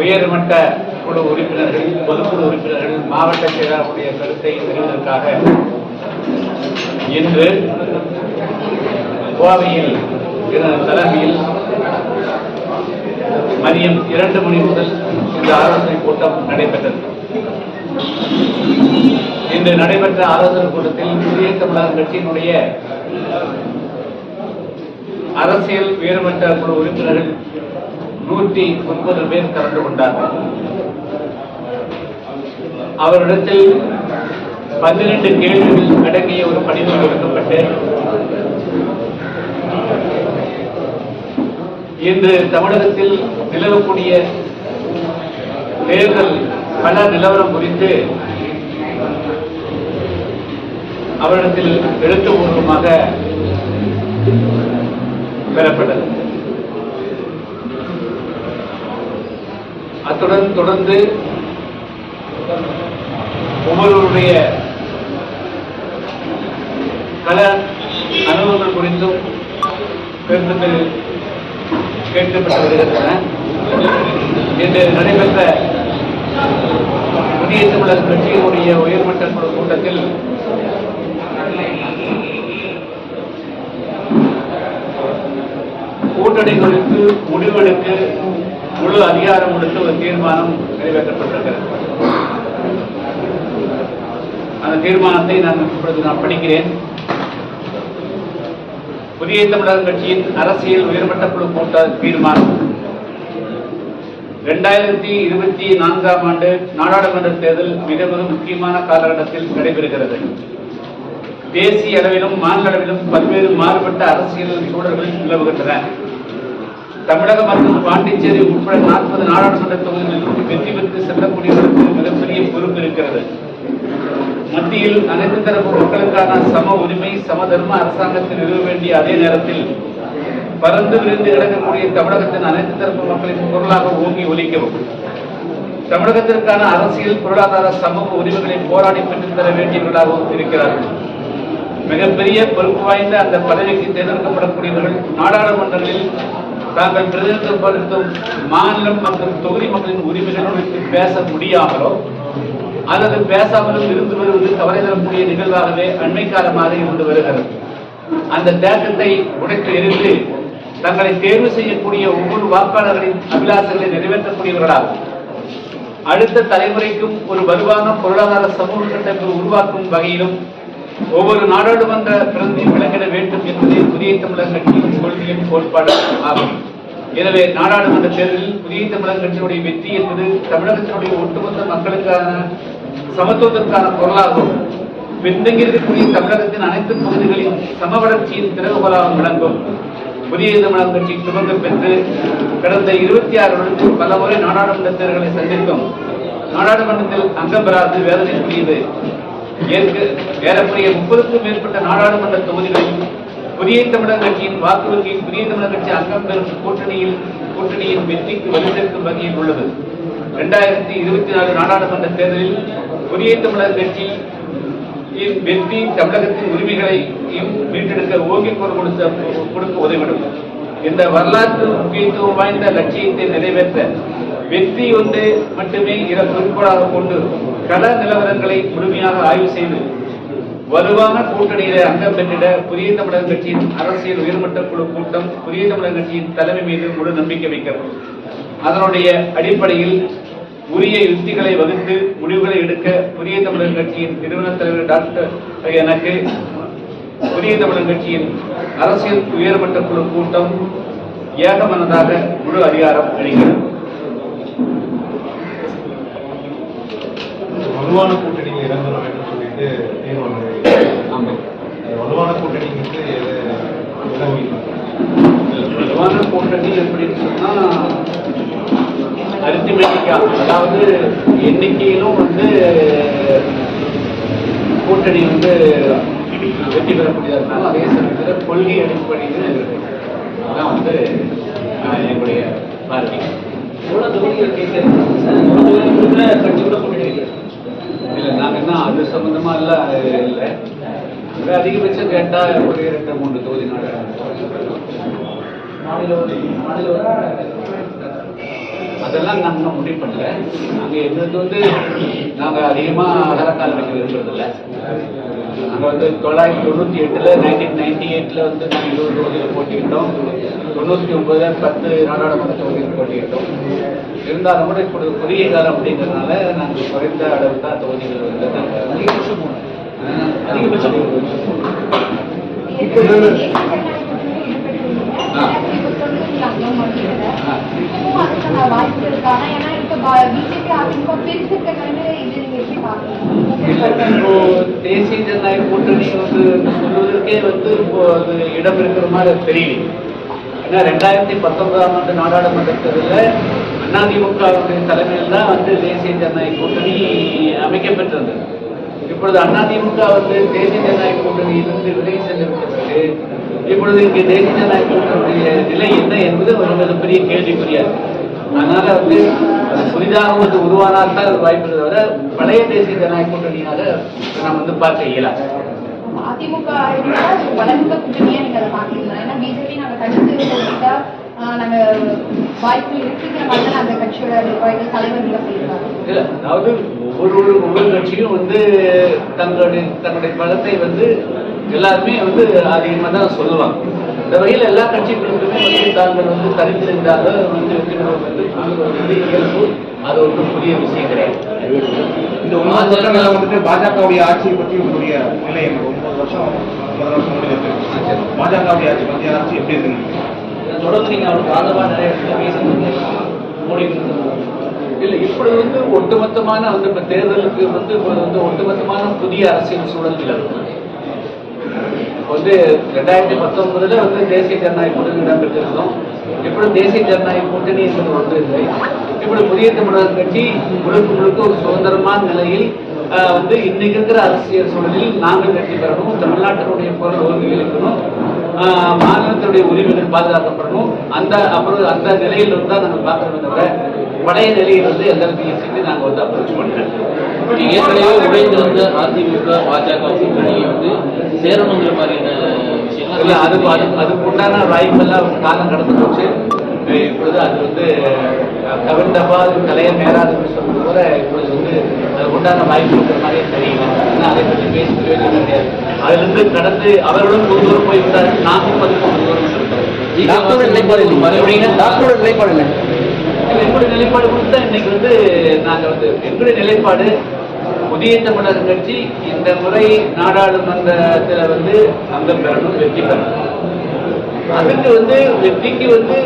உயர்மட்ட குழு உறுப்பினர்கள் பொதுக்குழு உறுப்பினர்கள் மாவட்ட செயலாளருடைய கருத்தை தெரிவதற்காக இன்று கோவையில் தலைமையில் மதியம் இரண்டு மணி முதல் இந்த ஆலோசனை கூட்டம் நடைபெற்றது. இன்று நடைபெற்ற ஆலோசனை கூட்டத்தில் புதிய தமிழக கட்சியினுடைய அரசியல் உயர்மட்ட குழு உறுப்பினர்கள் நூற்றி முப்பது பேர் கலந்து கொண்டார்கள். அவரிடத்தில் பன்னிரண்டு கேள்விகள் அடங்கிய ஒரு கடிதம் கொடுக்கப்பட்டு இன்று தமிழகத்தில் நிலவக்கூடிய தேர்தல் பல நிலவரம் குறித்து அவரிடத்தில் எழுத்துப்பூர்வமாக பெறப்பட்டது. அத்துடன் தொடர்ந்து ஒவ்வொருவருடைய பல அனுபவங்கள் குறித்தும் கருத்துக்கள் கேட்கப்பட்டு வருகின்றன இன்று நடைபெற்ற புதிய தமிழர் கட்சியினுடைய உயர்மட்ட குழு கூட்டத்தில் கூட்டணி குறித்து முடிவெடுக்க முழு அதிகாரம் கொடுத்து ஒரு தீர்மானம் நிறைவேற்றப்பட்டிருக்கிறது. அந்த தீர்மானத்தை நான் இப்பொழுது நான் படிக்கிறேன். புதிய தமிழர் கட்சியின் அரசியல் உயர்மட்ட குழு கூட்ட தீர்மானம். இரண்டாயிரத்தி இருபத்தி நான்காம் ஆண்டு நாடாளுமன்ற தேர்தல் மிக மிக முக்கியமான காலகட்டத்தில் நடைபெறுகிறது. தேசிய அளவிலும் மாநில அளவிலும் பல்வேறு மாறுபட்ட அரசியல் சூழல்கள் நிலவுகின்றன. தமிழகம் மற்றும் பாண்டிச்சேரி உட்பட நாற்பது நாடாளுமன்ற தொகுதிகளிலும் வெற்றி பெற்று செல்லக்கூடியவர்களுக்கு மிகப்பெரிய பொறுப்பு இருக்கிறது. மத்தியில் அனைத்து தரப்பு மக்களுக்கான சம உரிமை சம தர்ம நிறுவ வேண்டிய அதே நேரத்தில் பறந்து விரிந்து கிடக்கக்கூடிய தமிழகத்தின் அனைத்து தரப்பு மக்களின் குரலாக ஓங்கி ஒலிக்கவும். தமிழகத்திற்கான அரசியல் பொருளாதார சமூக உரிமைகளை போராடி பெற்றுத் தர வேண்டியவர்களாகவும் இருக்கிறார்கள். மிகப்பெரிய பொறுப்பு வாய்ந்த அந்த பதவிக்கு தேர்ந்தெடுக்கப்படக்கூடியவர்கள் நாடாளுமன்றங்களில் தாங்கள் பிரதிநிதித்துவப்படுத்தும் மாநிலம் மற்றும் தொகுதி மக்களின் உரிமைகள் குறித்து பேச முடியாமலோ அல்லது பேசாமலும் இருந்து வருவது கவலை தரக்கூடிய நிகழ்வாகவே அண்மை காலமாக இருந்து வருகிறது. அந்த தேக்கத்தை உடைத்து எரிந்து தங்களை தேர்வு செய்யக்கூடிய ஒவ்வொரு வாக்காளர்களின் அபிலாசங்களை நிறைவேற்றக்கூடியவர்களாகும் அடுத்த தலைமுறைக்கும் ஒரு வலுவான பொருளாதார சமூக கட்டமைப்பை உருவாக்கும் வகையிலும் ஒவ்வொரு நாடாளுமன்ற பிரதிநிதி விளங்கிட வேண்டும் என்பதே புதிய தமிழர் கட்சியின் கொள்கையின் கோட்பாடு ஆகும். எனவே நாடாளுமன்ற தேர்தலில் புதிய தமிழக கட்சியினுடைய வெற்றி என்பது தமிழகத்தினுடைய ஒட்டுமொத்த மக்களுக்கான சமத்துவத்திற்கான பொருளாகும். பின்தங்கியிருக்கக்கூடிய தமிழகத்தின் அனைத்து பகுதிகளின் சம வளர்ச்சியின் திறகுபலாகவும் விளங்கும். புதிய தமிழர் கட்சி துவக்கம் பெற்று கடந்த இருபத்தி ஆறு வருடத்தில் பல முறை நாடாளுமன்ற தேர்தல்களை சந்திக்கும். நாடாளுமன்றத்தில் அங்கம் பெறாது வேதனை புரியுது ஏறக்குறைய முப்பதுக்கும் மேற்பட்ட நாடாளுமன்ற தொகுதிகளில் புதிய தமிழர் கட்சியின் வாக்கு வங்கியில் புதிய தமிழர் கட்சி அங்கம் பெறும் கூட்டணியில் கூட்டணியின் வெற்றிக்கு வலு வகையில் உள்ளது. இரண்டாயிரத்தி இருபத்தி நாலு நாடாளுமன்ற தேர்தலில் புதிய தமிழர் கட்சி வெற்றி தமிழகத்தின் உரிமைகளையும் மீட்டெடுக்க ஓங்கி குரல் கொடுத்த கொடுக்க உதவிடும். இந்த வரலாற்று முக்கியத்துவம் வாய்ந்த லட்சியத்தை நிறைவேற்ற வெற்றி ஒன்று மட்டுமே இதை குறிக்கோளாக கொண்டு கள நிலவரங்களை முழுமையாக ஆய்வு செய்து வலுவான கூட்டணியில அங்கம் பெற்றிட புதிய தமிழக கட்சியின் அரசியல் உயர்மட்ட குழு கூட்டம் புதிய தமிழக கட்சியின் தலைமை மீது முழு நம்பிக்கை வைக்கிறது. அதனுடைய அடிப்படையில் உரிய யுக்திகளை வகுத்து முடிவுகளை எடுக்க புதிய தமிழக கட்சியின் நிறுவன தலைவர் டாக்டர் எனக்கு புதிய தமிழக கட்சியின் அரசியல் உயர்மட்ட குழு கூட்டம் ஏகமனதாக முழு அதிகாரம் அளிக்கிறது. வலுவான கூட்டணியில் இறங்க வேண்டும் சொல்லிட்டு தீர்மானம் ஆமாம் வலுவான கூட்டணிக்கு வலுவான கூட்டணி எப்படின்னு சொன்னா அரித்திமெட்டிக்கா அதாவது எண்ணிக்கையிலும் வந்து கூட்டணி வந்து வெற்றி பெறக்கூடியதாக இருந்தாலும் அதே சமயத்தில் கொள்கை அடிப்படையில் அதான் வந்து எங்களுடைய பார்வை. எவ்வளவு தொகுதிகள் கேட்கறது கட்சி கூட இல்லை நாங்கள் என்ன அது சம்மந்தமாக எல்லாம் இல்லை. அங்கே அதிகபட்சம் கேட்டால் ஒரு ரெண்டு மூன்று தொகுதி நாடு. அதெல்லாம் நாங்கள் முடிவு பண்ணல. நாங்கள் எங்களுக்கு வந்து நாங்கள் அதிகமாக அகலக்கால் வைக்க விரும்புறதில்ல. நாங்கள் வந்து தொள்ளாயிரத்தி தொண்ணூற்றி எட்டில் நைன்டீன் நைன்டி எயிட்டில் வந்து நாங்கள் இருபது தொகுதியில் போட்டிக்கிட்டோம் தொண்ணூற்றி ஒன்பதுல பத்து நாடாளுமன்ற தொகுதியில் போட்டிக்கிட்டோம் இருந்தாலும் கூட இப்பொழுது குறுகிய காலம் அப்படிங்கிறதுனால நாங்கள் குறைந்த அளவு தான் தொகுதிகள் வந்து நாங்கள் அதிகபட்சம் மூணு. அதிகபட்சம் ஆ. வாய்ப்பு இருக்கானா ஏன்னா இப்ப பிஜேபி அதிமுக பிரிச்சிருக்கிறது இது நீங்க எப்படி பாக்குறீங்க இப்போ தேசிய சொல்வதற்கே வந்து இப்போ அது இடம் இருக்கிற மாதிரி தெரியல. ஏன்னா ரெண்டாயிரத்தி பத்தொன்பதாம் ஆண்டு நாடாளுமன்ற தேர்தலில் அதிமுகவுடைய தலைமையில் தான் வந்து தேசிய ஜனநாயக கூட்டணி அமைக்கப்பட்டிருந்தது இப்பொழுது அதிமுக வந்து தேசிய ஜனநாயக கூட்டணியிலிருந்து விலகி சென்று இப்பொழுது இங்கே தேசிய ஜனநாயக கூட்டணியுடைய நிலை என்ன என்பது ஒரு மிகப்பெரிய கேள்விக்குரியாது அதனால வந்து புதிதாக வந்து உருவானால் தான் வாய்ப்பு பழைய தேசிய ஜனநாயக கூட்டணியாக நாம் வந்து பார்க்க இயலாது. அதிமுக வளர்ந்த கூட்டணியா நீங்க அதை பாக்குறீங்களா ஏன்னா பிஜேபி நாங்க தடுத்து போட்டா நாங்க வாய்ப்பு இருக்குங்கிற மாதிரி அந்த கட்சியோட நிர்வாகிகள் தலைவர்கள் சொல்லியிருக்காங்க அதாவது ஒவ்வொரு ஒரு ஒவ்வொரு கட்சியும் வந்து தங்களுடைய தங்களுடைய பலத்தை வந்து எல்லாருமே வந்து அதிகமாக தான் சொல்லுவாங்க. இந்த வகையில் எல்லா கட்சிகளுக்குமே வந்து தாங்கள் வந்து தரித்திருந்தாக வந்து சொல்லுவது வந்து இயல்பு அது ஒன்றும் புதிய விஷயம் கிடையாது இந்த ஒன்பது வருஷங்கள்ல வந்துட்டு பாஜகவுடைய ஆட்சியை பற்றி உங்களுடைய நிலை ஒன்பது வருஷம் ஒன்பது வருஷம் முடிஞ்சிருக்கு பாஜகவுடைய ஆட்சி பத்தி ஆட்சி எப்படி இருக்குன்னு தொடர்ந்து நீங்க அவருக்கு ஆதரவா நிறைய மோடி இல்ல இப்பொழுது வந்து ஒட்டுமொத்தமான வந்து இப்ப தேர்தலுக்கு வந்து வந்து ஒட்டுமொத்தமான புதிய அரசியல் சூழல் இப்ப வந்து ரெண்டாயிரத்தி பத்தொன்பதுல வந்து தேசிய ஜனநாயக கூட்டணி இடம்பெற்றிருந்தோம் இப்படி தேசிய ஜனநாயக கூட்டணி என்பது ஒன்று இல்லை. இப்படி புதிய தமிழக கட்சி முழுக்க முழுக்க ஒரு சுதந்திரமான நிலையில் ஆஹ், வந்து இன்னைக்கு இருக்கிற அரசியல் சூழலில் நாங்கள் வெற்றி பெறணும் தமிழ்நாட்டினுடைய பொருள் ஒருங்கிணைக்கணும் ஆஹ், மாநிலத்தினுடைய உரிமைகள் பாதுகாக்கப்படணும். அந்த அப்புறம் அந்த நிலையில் வந்து தான் நாங்கள் பார்க்கறோமே தவிர பழைய நிலையில் வந்து எந்த விஷயத்தையும் நாங்கள் வந்து அப்ரோச் பண்ணல. ஏற்கனவே உடைந்திருந்த அதிமுக பாஜக கூட்டணியை வந்து சேரணுங்கிற மாதிரியான விஷயங்கள் இல்ல அது அது அதுக்கு உண்டான வாய்ப்பெல்லாம் காலம் கடந்து போச்சு. இப்பொழுது அது வந்து அஹ், கவிழ்ந்தபால் கலைய நேராதுன்னு சொல்றது போல இப்பொழுது வந்து அதுக்கு உண்டான வாய்ப்பு இருக்கிற மாதிரியே தெரியல. ஏன்னா அதை பற்றி பேசி பிரயோஜனம் கிடையாது அதிலிருந்து கடந்து அவர்களும் ஒரு தூரம் போய்விட்டார் நாமும் வந்து ஒரு தூரம். டாக்டரோட நிலைப்பாடு இல்லை. மறுபடியும் டாக்டரோட நிலைப்பாடு இல்ல, எங்களுடைய நிலைப்பாடு கொடுத்தா இன்னைக்கு வந்து நாங்க வந்து எங்களுடைய நிலைப்பாடு புதிய தமிழர் கட்சி இந்த முறை நாடாளுமன்றத்துல வந்து அங்கம் பெறணும் வெற்றி பெறணும். அதுக்கு வந்து வெற்றிக்கு வந்து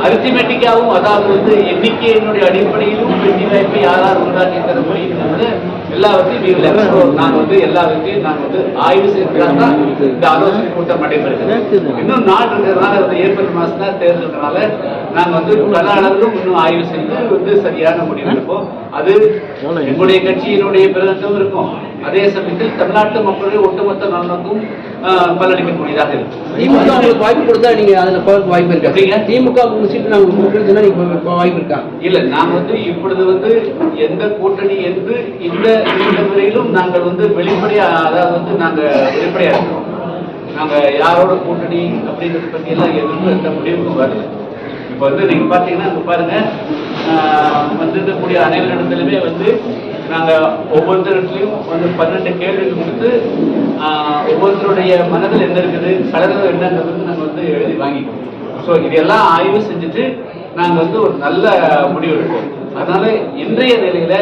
அரித்திமெட்டிக்காவும் அதாவது வந்து எண்ணிக்கையினுடைய அடிப்படையிலும் வெற்றி வாய்ப்பை யாரால் உண்டாக்கி தர முடியுங்கிறது எல்லாவற்றையும் explore. நான் வந்து எல்லாவற்றையும் நான் வந்து ஆய்வு செய்தால் தான் இந்த ஆலோசனை கூட்டம் நடைபெறுகிறது. இன்னும் நாள் இருக்கிறதுனால வந்து ஏப்ரல் மாசம் தான் தேர்தல்னால நாங்க வந்து பல அளவிலும் இன்னும் ஆய்வு செய்து வந்து சரியான முடிவு எடுப்போம். அது எங்களுடைய கட்சியினுடைய பிரதத்தும் இருக்கும். அதே சமயத்தில் தமிழ்நாட்டு மக்களுடைய ஒட்டுமொத்த நலனுக்கும் பலனளிக்கக்கூடியதாக இருக்கும். திமுக உங்களுக்கு வாய்ப்பு கொடுத்தா நீங்க அதுல போறதுக்கு வாய்ப்பு? இருக்கா? திமுக சீட்டு நாங்க கொடுக்குறேன்னு சொன்னா நீங்க இப்ப- இப்ப வாய்ப்பு இருக்கா? இல்ல நான் வந்து இப்பொழுது வந்து எந்த கூட்டணி என்று இந்த இந்த முறையிலும் நாங்கள் வந்து வெளிப்படையா அதாவது வந்து நாங்க வெளிப்படையா இருக்கிறோம் நாங்க யாரோட கூட்டணி அப்படிங்கறத பத்தி எல்லாம் எதுவும் எந்த முடிவுக்கும் வரல. இப்ப வந்து நீங்க பாத்தீங்கன்னா இங்க பாருங்க ஆஹ், வந்திருக்கக்கூடிய அனைவரிடத்திலுமே வந்து நாங்க ஒவ்வொருத்தருடையும் வந்து பன்னெண்டு கேள்விகள் கொடுத்து ஒவ்வொருத்தருடைய மனதில் என்ன இருக்குது கலர்கள் என்னங்கிறது நாங்க வந்து எழுதி வாங்கிக்கோம் ஸோ இதெல்லாம் ஆய்வு செஞ்சுட்டு நாங்க வந்து ஒரு நல்ல முடிவு எடுப்போம். அதனால இன்றைய நிலையில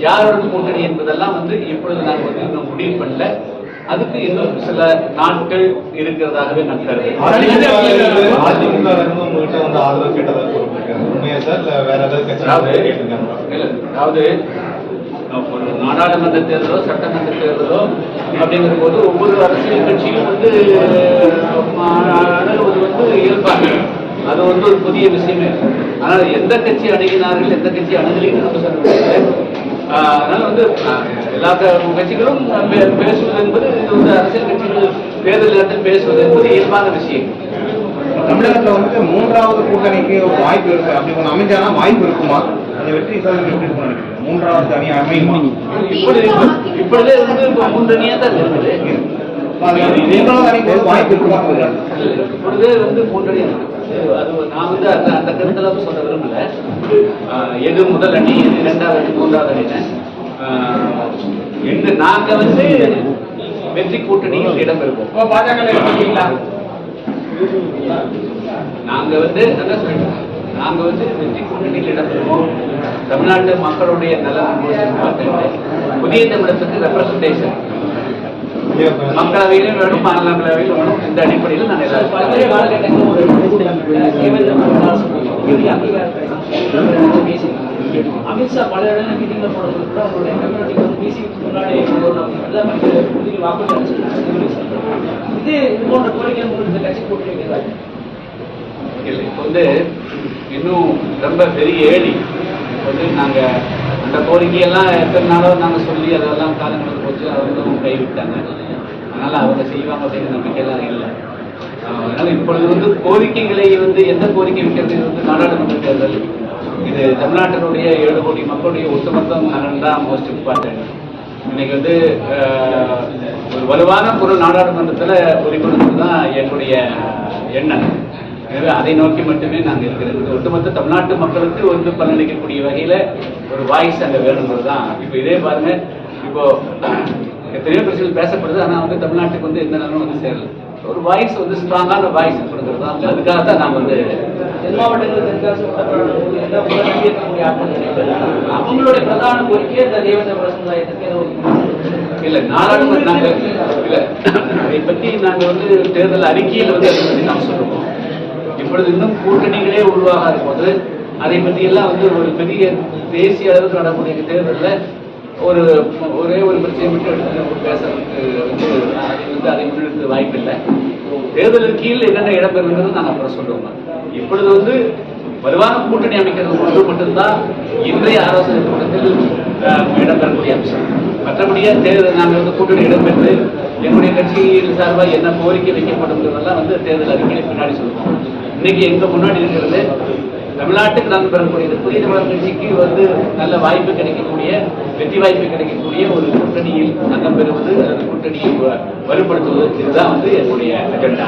யாரோட கூட்டணி என்பதெல்லாம் வந்து இப்பொழுது நாங்க வந்து இன்னும் முடிவு பண்ணல. அதுக்கு இன்னும் சில நாட்கள் இருக்கிறதாகவே நான் அதாவது ஒரு நாடாளுமன்ற தேர்தலோ சட்டமன்ற தேர்தலோ அப்படிங்கிற போது ஒவ்வொரு அரசியல் கட்சியும் வந்து அணுகுவது வந்து இயல்பாக அது வந்து ஒரு புதிய விஷயமே. ஆனால் எந்த கட்சி அணுகினார்கள் எந்த கட்சி அணுகலைன்னு நம்ம சொல்ல முடியாது அதனால வந்து எல்லா கட்சிகளும் பேசுவது என்பது இது வந்து அரசியல் கட்சிகள் தேர்தல் நேரத்தில் பேசுவது என்பது இயல்பான விஷயம். தமிழகத்துல வந்துட்டு மூன்றாவது கூட்டணிக்கு ஒரு வாய்ப்பு இருக்கு. அப்படி ஒண்ணு அமைஞ்சானா வாய்ப்பு இருக்குமா? அந்த வெற்றி சாதனை மூன்றாவது அணி அமையுமா? இப்பொழுது இப்பொழுதே வந்து இப்போ முன்னணியா தான் இருக்குது. ஒரு வாய்ப்பு இருக்குமா இப்பொழுதே வந்து அது நான் வந்து அந்த அந்த கருத்தெல்லாம் சொல்ல விரும்பல. எது முதல் அணி எது இரண்டாவது அணி மூன்றாவது அணின்னு. ஆஹ் எங்க நாங்க வந்து வெற்றி கூட்டணியில் இடம் பெறுவோம். நாங்க வந்து அதான் சொல்றேன். நாங்க வந்து வெற்றி கூட்டணியில் இடம் பெறுவோம். தமிழ்நாட்டு மக்களுடைய நலன் புதிய தமிழகத்துக்கு ரெப்ரசன்டேஷன் மக்களவையிலும் வேணும் மாநிலங்களவையிலும் வேணும். இந்த அடிப்படையில் நான் அமித்ஷா பல இடங்களில் மீட்டிங்ல போடுறது கூட வந்து பிசி முன்னாடி எல்லாம் வந்து வாக்குறுதி இது இது போன்ற கோரிக்கை உங்களுக்கு இந்த கட்சி போட்டு வைக்கிறதா இல்லை வந்து இன்னும் ரொம்ப பெரிய ஏடி வந்து நாங்க அந்த கோரிக்கையெல்லாம் எத்தனை நாளோ நாங்கள் சொல்லி அதெல்லாம் காலங்களுக்கு போச்சு அவங்களும் கைவிட்டாங்க அதனால் அவங்க செய்வாங்க அப்படிங்கிற நம்பிக்கையெல்லாம் இல்லை. அதனால் இப்பொழுது வந்து கோரிக்கைகளை வந்து எந்த கோரிக்கை வைக்கிறது இது வந்து நாடாளுமன்ற தேர்தல். இது தமிழ்நாட்டினுடைய ஏழு கோடி மக்களுடைய ஒட்டுமொத்த நலன் தான் மோஸ்ட் இம்பார்ட்டன்ட் இன்னைக்கு வந்து ஒரு வலுவான ஒரு நாடாளுமன்றத்தில் உரிமை தான் என்னுடைய எண்ணம். எனவே அதை நோக்கி மட்டுமே நாங்கள் இருக்கிறது ஒட்டுமொத்த தமிழ்நாட்டு மக்களுக்கு வந்து பலனளிக்கக்கூடிய வகையில ஒரு வாய்ஸ் அங்கே வேணுங்கிறது தான் இப்போ இதே பாருங்க இப்போ எத்தனையோ பிரச்சனைகள் பேசப்படுது ஆனால் வந்து தமிழ்நாட்டுக்கு வந்து எந்த நேரம் வந்து சேரல. ஒரு வாய்ஸ் வந்து ஸ்ட்ராங்கான வாய்ஸ் இருக்கிறது தான் அதுக்காக தான் நாங்கள் வந்து அவங்களுடைய பிரதான கோரிக்கை இந்த தேவேந்திர சமுதாயத்துக்கு இல்ல நாடாளுமன்ற நாங்க இல்ல அதை பத்தி நாங்க வந்து தேர்தல் அறிக்கையில் வந்து அதை பத்தி சொல்லுவோம் இப்பொழுது இன்னும் கூட்டணிகளே உருவாகாத போது அதை பற்றியெல்லாம் வந்து ஒரு பெரிய தேசிய அளவுக்கு நடக்கூடிய தேர்தலில் ஒரு ஒரே ஒரு பிரச்சனை மட்டும் எடுத்து பேசுறதுக்கு வந்து அதை வந்து அதை முன்னெடுத்து வாய்ப்பில்லை. தேர்தலின் கீழ் என்னென்ன இடம்பெறுங்கிறது நாங்கள் அப்புறம் சொல்லுவோம் இப்பொழுது வந்து வலுவான கூட்டணி அமைக்கிறது ஒன்று மட்டும்தான் இன்றைய ஆலோசனை கூட்டத்தில் இடம்பெறக்கூடிய அம்சம். மற்றபடியே தேர்தல் நாங்கள் வந்து கூட்டணி இடம்பெற்று என்னுடைய கட்சியின் சார்பாக என்ன கோரிக்கை வைக்கப்படுங்கிறதெல்லாம் வந்து தேர்தல் அறிக்கையை பின்னாடி சொல்லுவோம் இன்னைக்கு எங்க முன்னாடி இருக்கிறது தமிழ்நாட்டுக்கு நாங்கள் பெறக்கூடியது புதிய தமிழர் கட்சிக்கு வந்து நல்ல வாய்ப்பு கிடைக்கக்கூடிய வெற்றி வாய்ப்பு கிடைக்கக்கூடிய ஒரு கூட்டணியில் அங்கம் பெறுவது அல்லது கூட்டணியை வலுப்படுத்துவது இதுதான் வந்து என்னுடைய அஜெண்டா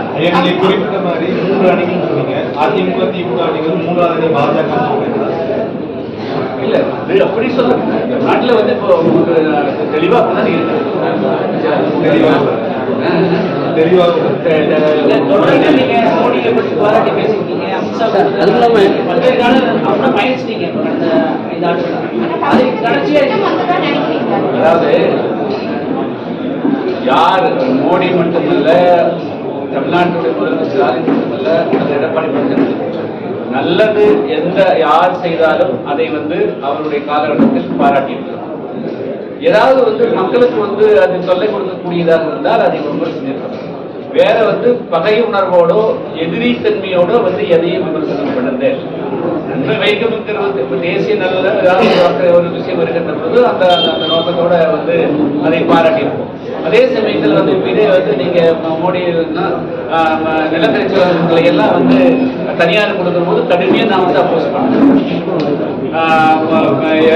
குறிப்பிட்ட மாதிரி மூன்று அணிகள் சொன்னீங்க. அதிமுக திமுக அணிகள் மூன்றாவது அணி பாஜக இல்ல அப்படி சொல்லுங்க நாட்டுல வந்து இப்போ உங்களுக்கு தெளிவா அப்படிதான் இருக்கு. பாராட்டி பயணிச்சிட்டீங்க அதாவது யார் மோடி மட்டுமல்ல தமிழ்நாட்டுடைய முதல்வர் ஸ்டாலின் மட்டுமல்ல அது எடப்பாடி பழனிசாமி நல்லது எந்த யார் செய்தாலும் அதை வந்து அவருடைய காலகட்டத்தில் பாராட்டியிருக்கிறார் ஏதாவது வந்து மக்களுக்கு வந்து அது தொல்லை கொடுக்கக்கூடியதாக இருந்தால் அதை விமர்சனம் வேற வந்து பகை உணர்வோடோ எதிரித்தன்மையோடோ வந்து எதையும் விமர்சனம் பண்ணுது நன்மை வைக்கணுங்கிறது இப்ப தேசிய நல்ல ஏதாவது ஒரு விஷயம் வருகின்ற போது அந்த அந்த- அந்த நோக்கத்தோட வந்து அதை பாராட்டியிருப்போம். அதே சமயத்தில் வந்து இப்ப இதே வந்து நீங்க மோடி நிலக்கரி சுரங்கங்களை எல்லாம் வந்து தனியார் கொடுக்கும் போது நான் வந்து அப்போஸ் பண்ணேன்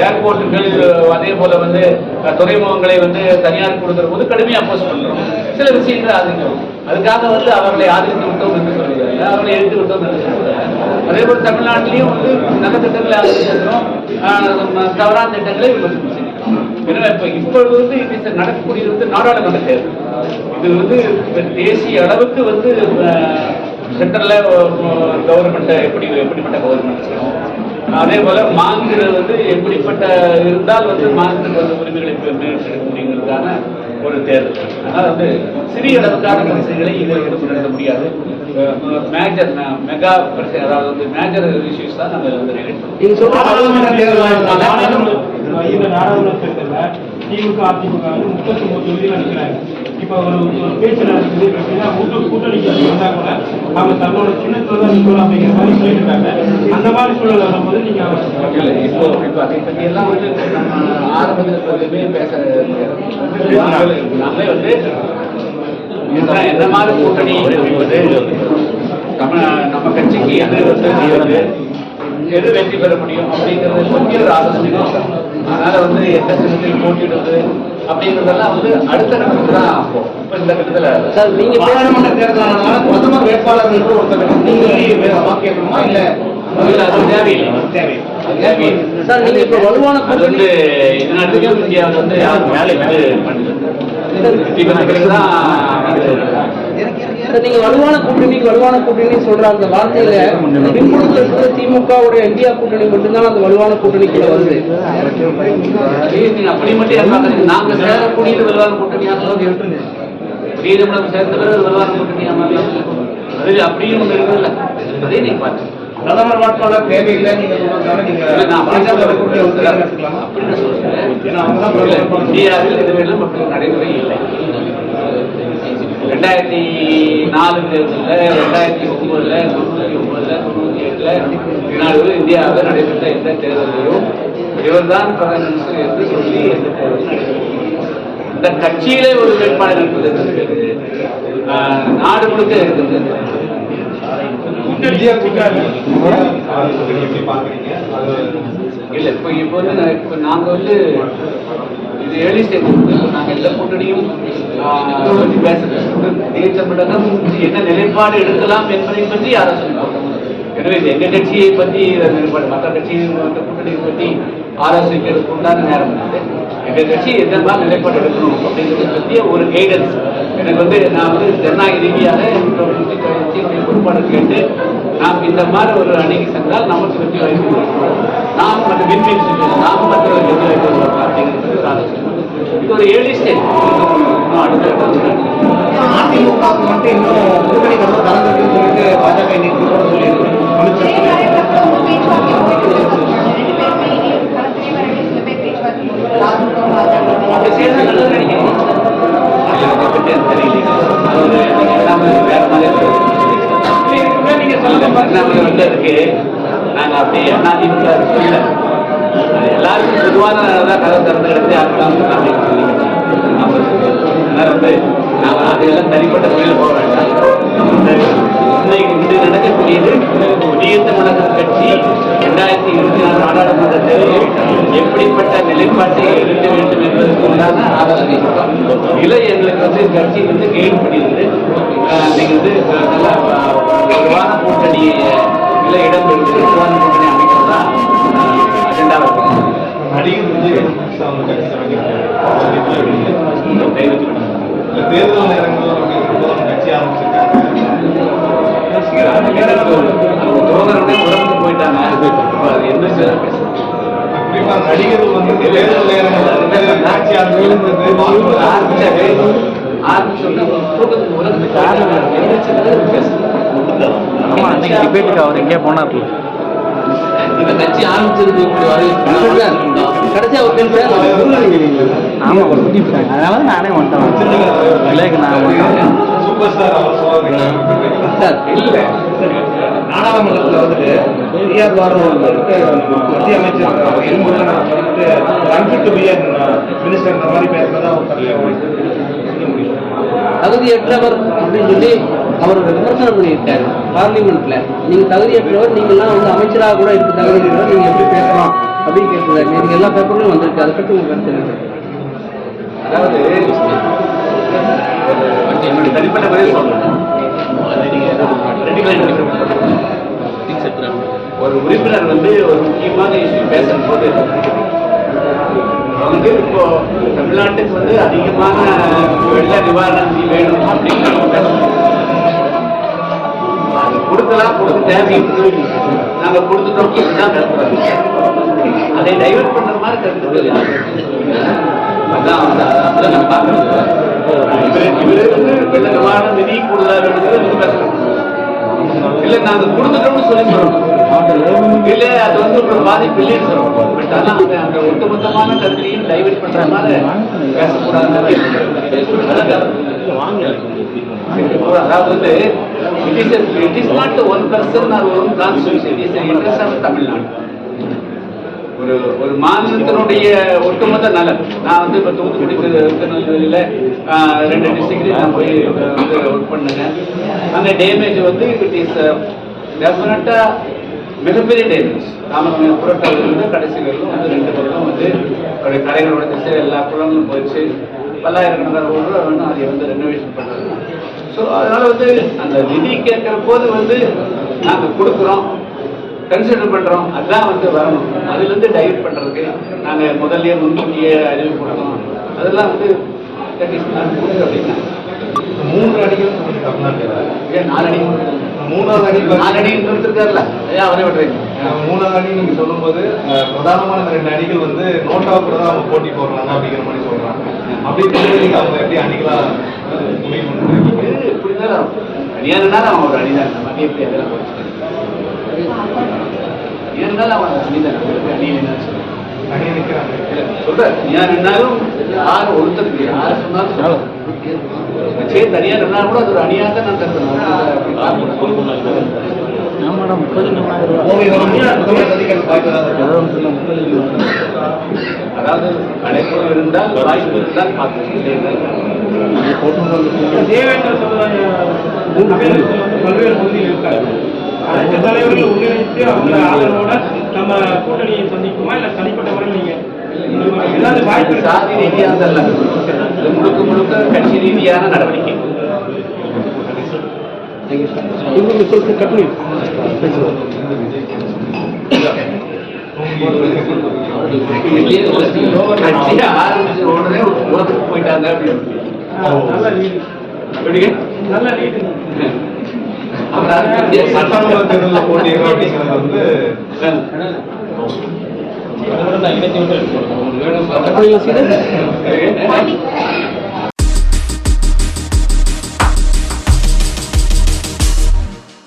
ஏர்போர்ட்டுகள் அதே போல வந்து துறைமுகங்களை வந்து தனியார் கொடுக்கிற போது கடுமையாக அப்போஸ் பண்றோம். சில விஷயங்களை ஆதரிக்கிறோம் அதுக்காக வந்து அவர்களை ஆதரித்து விட்டோம் என்று சொல்வதில்லை அவர்களை எடுத்து விட்டோம் என்று சொல்வதில்லை அதே போல தமிழ்நாட்டிலையும் வந்து நல்ல திட்டங்களை ஆதரிச்சிருக்கிறோம் தவறான திட்டங்களை விமர்சனம் செய்கிறோம் எனவே இப்ப இப்பொழுது வந்து இது நடக்கக்கூடியது வந்து நாடாளுமன்ற தேர்தல். இது வந்து தேசிய அளவுக்கு வந்து சென்ட்ரல்ல கவர்மெண்ட்டை எப்படி எப்படிப்பட்ட கவர்மெண்ட் இருக்கணும் அதே போல மாநில வந்து எப்படிப்பட்ட இருந்தால் வந்து வந்து உரிமைகளை முடியுங்கிறதுக்கான ஒரு தேர்தல் அதனால வந்து சிறிய அளவுக்கான பிரச்சனைகளை இதில் எடுத்து நடத்த முடியாது. மேஜர் மெகா பிரச்சனை அதாவது வந்து மேஜர் இஷ்யூஸ் தான் நம்ம வந்து நாடாளுமன்ற தேர்தல் நாடாளுமன்ற இந்த நாடாளுமன்ற தேர்தலில் திமுக அதிமுக முப்பத்தி ஒன்பது தொகுதியில் நிற்கிறாங்க இப்போ ஒரு ஒரு பேச்சு நடக்குது அப்படின்னா கூட்டு கூட்டணிக்கு அது கூட அவங்க தன்னோட சின்னத்தில் தான் நிற்கணும் அப்படிங்கிற மாதிரி சொல்லியிருக்காங்க. அந்த மாதிரி சூழல் வரும்போது நீங்கள் இல்ல, இப்போ இப்போ அதை பத்தி எல்லாம் வந்து நம்ம ஆரம்பத்தில் சொல்லுமே பேச நம்மளே வந்து எந்த என்ன மாதிரி கூட்டணி என்பது நம்ம நம்ம கட்சிக்கு எது வந்து எது வெற்றி பெற முடியும் அப்படிங்கிறது பற்றி ஆலோசனை அதனால வந்து எந்த சின்னத்தில் போட்டிடுறது அப்படிங்கறதெல்லாம் வந்து அடுத்த கட்டத்துக்கு தான் போகும் இப்ப இந்த கட்டத்துல சார் நீங்க பாராளுமன்ற தேர்தலான பிரதமர் வேட்பாளர் என்று ஒருத்தர் நீங்க வாக்கு கேட்கணுமா இல்ல அது தேவையில்லை தேவையில்லை. சார் நீங்க இப்ப வலுவான வந்து இந்தியாவில் வந்து யாரும் வேலை வந்து பண்ணுறது இப்போ தான் நீங்க வலுவான கூட்டணி வலுவான கூட்டணி சொல்ற அந்த வார்த்தையில பின்புலத்துல இருக்கிற திமுகவுடைய இந்தியா கூட்டணி மட்டும்தான் அந்த வலுவான கூட்டணிக்குள்ள வருது. நீங்க அப்படி மட்டும் நாங்க சேரக்கூடியது வலுவான கூட்டணியாக வீரமணம் சேர்ந்த பிறகு வலுவான கூட்டணியாக அப்படியும் ஒன்று இருக்குல்ல அதே நீங்க பாருங்க பிரதமர் வேட்பாளர் தேவையில்லை நீங்க நடைமுறை இல்லை. ரெண்டாயிரத்தி நாலு தேர்தலில் ரெண்டாயிரத்தி ஒன்பதுல தொண்ணூத்தி ஒன்பதுல தொண்ணூத்தி ஏழுல இந்நாள் இந்தியாவில் நடைபெற்ற எந்த தேர்தலையும் இவர்தான் பிரதம மினிஸ்டர் என்று சொல்லி எந்த தேர்தலும். இந்த கட்சியிலே ஒரு வேட்பாளர் இருப்பது நாடு முழுக்க இருக்கிறது இல்ல இப்போ இப்போ வந்து இப்போ நாங்க வந்து இது ஸ்டேஜ் இப்போ நாங்க எந்த கூட்டணியும் ஆஹ், பற்றி தமிழகம் என்ன நிலைப்பாடு எடுக்கலாம் என்பதை பற்றி ஆலோசனை போட்டோம் எனவே இது எங்கள் கட்சியை பற்றி நிலைப்பாடு மற்ற கட்சியின் கூட்டணியை பற்றி ஆலோசிக்கிறதுக்கு உண்டான நேரம் எங்கள் கட்சி எந்த மாதிரி நிலைப்பாடு எடுக்கணும் அப்படிங்கிறத பற்றிய ஒரு கைடன்ஸ் எனக்கு வந்து நான் வந்து ஜனநாயக ரீதியாக கட்சியினுடைய பொறுப்பாடு கேட்டு நாம் இந்த மாதிரி ஒரு அணிக்கு சென்றால் நமக்கு வெற்றி வாய்ப்பு நாம் மற்ற விண்வெளி நாம் மற்றவர்கள் வெற்றி வாய்ப்பு அப்படிங்கிறது ஒரு ஆலோசனை இது ஒரு ஏழு ஸ்டேஜ் இன்னும் அடுத்த அதிமுகவுக்கு மட்டும் இன்னும் கூட்டணி கருத்து கலந்துருக்குன்னு சொல்லிட்டு பாஜக இன்னைக்கு சொல்லியிருக்கு அமித்ஷா பேர் அப்படி மாதிரி வந்து அதிமுக சொல்லல எல்லாருக்கும் பொதுவான தான் கதை திறந்து கிடந்து அதுதான் அதனால வந்து நான் அதெல்லாம் தனிப்பட்ட முறையில் போக வேண்டாம் இந்த இது நடக்கக்கூடியது புதிய தமிழகம் கட்சி இரண்டாயிரத்தி இருபத்தி நாலு நாடாளுமன்ற தேர்தலில் எப்படிப்பட்ட நிலைப்பாட்டை எடுக்க வேண்டும் என்பதற்கு உண்டான ஆலோசனை கூட்டம். எங்களுக்கு வந்து கட்சி வந்து கைடு பண்ணியிருந்து ஆஹ், வந்து நல்லா நல்ல ஆஹ், வலுவான கூட்டணி இல்ல இடம் பெறுவது கூட்டணி தேர்தல் நேரங்கள் வந்து ஆரம்பிச்சாரு கூட்டத்துக்கு உலகத்துக்கு காரணம் ஆமா அன்னைக்கு டிபேட்டுக்கு அவர் எங்கேயா போனார்ல இந்த கட்சி ஆரம்பிச்சதுக்கு கடைசியா ஒரு அதனால நானே வந்துட்டேன் இல்லைக்கு நான் அவர் சார் இல்ல நாடாளுமன்றத்துல வந்துட்டு பெரியார் வாரம் வந்துட்டு மத்திய அமைச்சர் எல் முருகன் அவர் வந்துட்டு மினிஸ்டர் இந்த மாதிரி பேசுறதா தகுதியற்றவர் அப்படின்னு சொல்லி அவர் விமர்சனம் பண்ணியிருக்காரு. பார்லிமெண்ட்ல. நீங்க தகுதியற்றவர் நீங்கெல்லாம் வந்து அமைச்சராக கூட இருக்க தகுதியற்றவர் நீங்க எப்படி பேசலாம் அப்படின்னு கேட்டுருக்காரு நீங்க எல்லா பேப்பர்லயும் வந்திருக்கு. அதை பற்றி உங்க கருத்து அதாவது தனிப்பட்ட முறையில் சொல்லணும் ஒரு உறுப்பினர் வந்து ஒரு முக்கியமான இஷ்யூ பேசும்போது வந்து இப்போ தமிழ்நாட்டுக்கு வந்து அதிகமான வெள்ள நிவாரண நிதி வேணும் அப்படின்னு நம்ம பேசணும். அது கொடுக்கலாம் கொடுக்க தேவை நாங்க கொடுத்துட்டோம் இதுதான் தான் அதை டைவர்ட் பண்ற மாதிரி கருத்து அதான் நான் இவரு வந்து வெள்ள நிதி கூடுதலா வேணுங்கிறது இல்ல நாங்க கொடுத்துட்டோம்னு சொல்லி சொல்றோம் இல்ல அது வந்து ஒரு பாதிப்பு இல்லைன்னு சொல்றோம் பட் ஆனா அந்த அந்த ஒட்டுமொத்தமான கருத்தையும் பண்ற மாதிரி பேசக்கூடாது அதாவது வந்து it is it is not one person or one constitution is interest of Tamil Nadu ஒரு ஒரு மாநிலத்தினுடைய ஒட்டுமொத்த நலன். நான் வந்து இப்போ தூத்துக்குடி திருநெல்வேலியில் ரெண்டு டிஸ்ட்ரிக்ட்லையும் நான் போய் வந்து ஒர்க் பண்ணுங்க அந்த டேமேஜ் வந்து இட் இஸ் டெஃபினட்டாக மிகப்பெரிய டேமேஜ் நாம புறக்கடலிருந்து கடைசி வரைக்கும் வந்து ரெண்டு பக்கம் வந்து அவருடைய கடைகளோட திசை எல்லா குளங்களும் போயிடுச்சு பல்லாயிரக்கணக்கான ரூபா வேணும் அதை வந்து ரெனோவேஷன் பண்ணுறது ஸோ அதனால் வந்து அந்த நிதி கேட்குற போது வந்து நாங்கள் கொடுக்குறோம். கன்சிடர் பண்றோம். அதான் வந்து வரணும். அதுல இருந்து டைவர்ட் பண்றதுக்கு நாங்க முதல்லயே முன்கூட்டியே அறிவு கொடுக்கணும். அதெல்லாம் வந்து good அப்படின்னா. மூன்று சொன்னீங்க தமிழ்நாட்டுல ஏன் நாலு அடி. மூணாவது அணி நாலு அடி இருக்காருல்ல ஏன் அவரே விடுறீங்க மூணாவது அணி நீங்க சொல்லும்போது பிரதானமான இந்த ரெண்டு அணிகள் வந்து நோட்டா கூட தான் அவங்க போட்டி போடுறாங்க அப்படிங்கிற மாதிரி சொல்றாங்க. அப்படி இருக்கும்போது நீங்க அவங்க எப்படி அணிகளா முடிவு இப்படி தான் இருந்தாலும் அவன் ஒரு நம்ம அணி எப்படி அதெல்லாம் இருந்தாலும் அவன் சொல்லுவான் அணி நிக்கிறாங்க சொல்ற தனியா நின்னாலும் யார் ஒருத்தருக்கு யார் சொன்னாலும். சரி தனியா நின்னா கூட அது ஒரு அணியாக நான் சொல்லுங்க அதாவது அழைப்பு இருந்தால் வாய்ப்பு இருந்தால் தேவேந்திர பல்வேறு பகுதியில் இருக்காங்க அனைத்து தலைவர்கள் ஒன்றிணைத்து அவங்க ஆதரவோட நம்ம கூட்டணியை சந்திக்குமா? இல்ல தனிப்பட்ட முறையில் நீங்க ஏதாவது வாய்ப்பு? சாதி ரீதியாக அல்ல முழுக்க முழுக்க கட்சி ரீதியான நடவடிக்கை. உங்களுக்கு சொல்லிட்டு கட் பண்ணி கட்சியை ஆரம்பிச்ச உடனே உலகத்துக்கு போயிட்டாங்க அப்படின்னு. நல்ல லீடு லீடு சட்டமன்ற தேர்தலில் போட்டியிடுறோம் அப்படிங்கிறது வந்து வச்சுக்கிட்டு சட்டமன்ற